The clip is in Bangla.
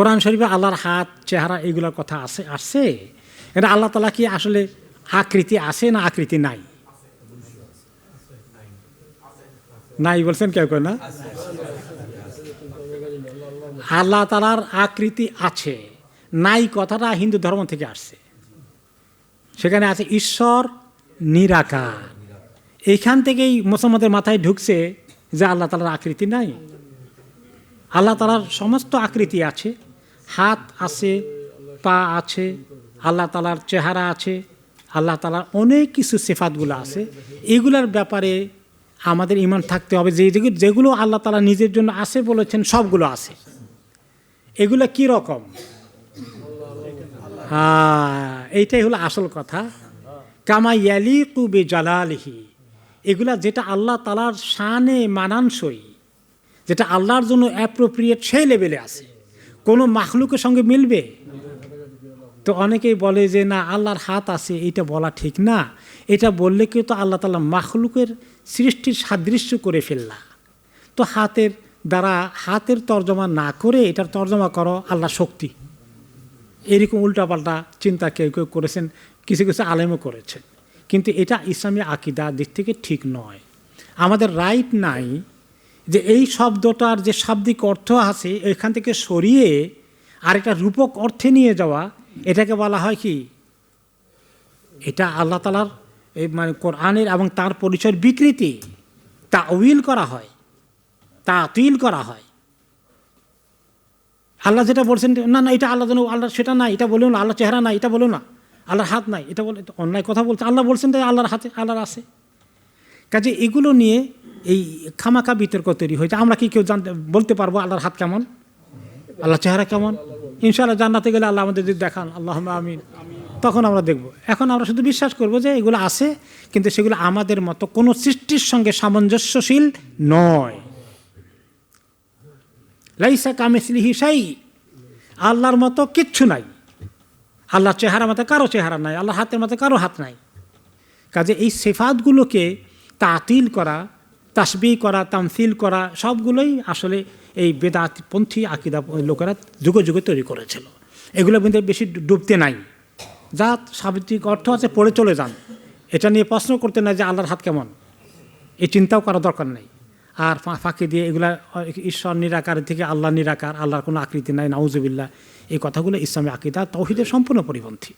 কোরআন শরীফে আল্লাহর হাত, চেহারা এগুলোর কথা আছে, আসছে। এটা আল্লাহ তালা কি আসলে আকৃতি আছে না আকৃতি নাই? নাই বলছেন কেউ কেউ না? আল্লাহ তালার আকৃতি আছে। নাই কথাটা হিন্দু ধর্ম থেকে আসছে। সেখানে আছে ঈশ্বর নিরাকার। এইখান থেকেই মুসলমানদের মাথায় ঢুকছে যে আল্লাহ তালার আকৃতি নাই। আল্লাহ তালার সমস্ত আকৃতি আছে। হাত আছে, পা আছে, আল্লাহ তালার চেহারা আছে, আল্লাহ তালার অনেক কিছু সেফাতগুলো আছে। এগুলার ব্যাপারে আমাদের ইমান থাকতে হবে। যে যেগুলো- আল্লাহ তালা নিজের জন্য আছে বলেছেন, সবগুলো আছে। এগুলো কি রকম? হ্যাঁ এইটাই হলো আসল কথা। কামা ইয়ালি কুবে জালালিহি এগুলা যেটা আল্লাহ তালার শানে মানানসই, যেটা আল্লাহর জন্য অ্যাপ্রোপ্রিয়েট সেই লেভেলে আছে। কোনো মাখলুকের সঙ্গে মিলবে? তো অনেকেই বলে যে, না, আল্লাহর হাত আছে এটা বলা ঠিক না। এটা বললে কেউ তো আল্লাহ তালা মাখলুকের সৃষ্টির সাদৃশ্য করে ফেললা। তো হাতের দ্বারা, হাতের তর্জমা না করে এটার তর্জমা করো আল্লাহ শক্তি। এরকম উল্টাপাল্টা চিন্তা কেউ কেউ করেছেন, কিছু কিছু আলেমও করেছেন। কিন্তু এটা ইসলামী আকিদা দিক থেকে ঠিক নয়। আমাদের রাইট নাই যে এই শব্দটার যে শাব্দিক অর্থ আছে, এখান থেকে সরিয়ে আর আরেকটা রূপক অর্থে নিয়ে যাওয়া, এটাকে বলা হয় কি? এটা আল্লাহ তালার এই মানে কোরআনের এবং তার পরিচয়ের বিকৃতি। তা উইল করা হয়। তা তিল করা হয়। আল্লাহ যেটা বলছেন, না না, এটা আল্লাহ যেন আল্লাহ সেটা না এটা বলো না আল্লাহ চেহারা নাই, এটা বলো না। আল্লাহর হাত নাই, এটা বলে অন্যায় কথা বলছে, আল্লাহ বলছেন তাই আল্লাহর হাতে, আল্লাহর আছে। কাজে এগুলো নিয়ে এই খামাখা বিতর্ক তৈরি হয়েছে। আমরা কি কেউ জানতে বলতে পারব আল্লাহর হাত কেমন? আল্লাহ চেহারা কেমন? ইনশাআল্লাহ জান্নাতে গেলে আল্লাহ আমাদের যদি দেখান আল্লাহ আমিন। তখন আমরা দেখব। এখন আমরা শুধু বিশ্বাস করব যে এগুলো আছে, কিন্তু সেগুলো আমাদের মতো কোনো সৃষ্টির সঙ্গে সামঞ্জস্যশীল নয়। লাইসা কামেসলি হিসাই আল্লাহর মতো কিচ্ছু নাই। আল্লাহর চেহারা মতো কারও চেহারা নাই আল্লাহ হাতের মতো কারও হাত নাই। কাজে এই সেফাতগুলোকে তাতিল করা তাসবি করা, তামসিল করা, সবগুলোই আসলে এই বেদাতপন্থী আকিদা লোকেরা যুগে যুগে তৈরি করেছিল। এগুলো কিন্তু বেশি ডুবতে নাই। যা সাবিত্রিক অর্থ আছে পড়ে চলে যান। এটা নিয়ে প্রশ্ন করতে নাই যে আল্লাহর হাত কেমন? এই চিন্তাও করা দরকার নেই। আর ফাঁকি দিয়ে এগুলা, ঈশ্বর নিরাকার থেকে আল্লাহ নিরাকার, আল্লাহর কোনো আকৃতি নাই, নাউজুবিল্লাহ। এই কথাগুলো ইসলামী আকিদা, তৌহিদের সম্পূর্ণ পরিপন্থী।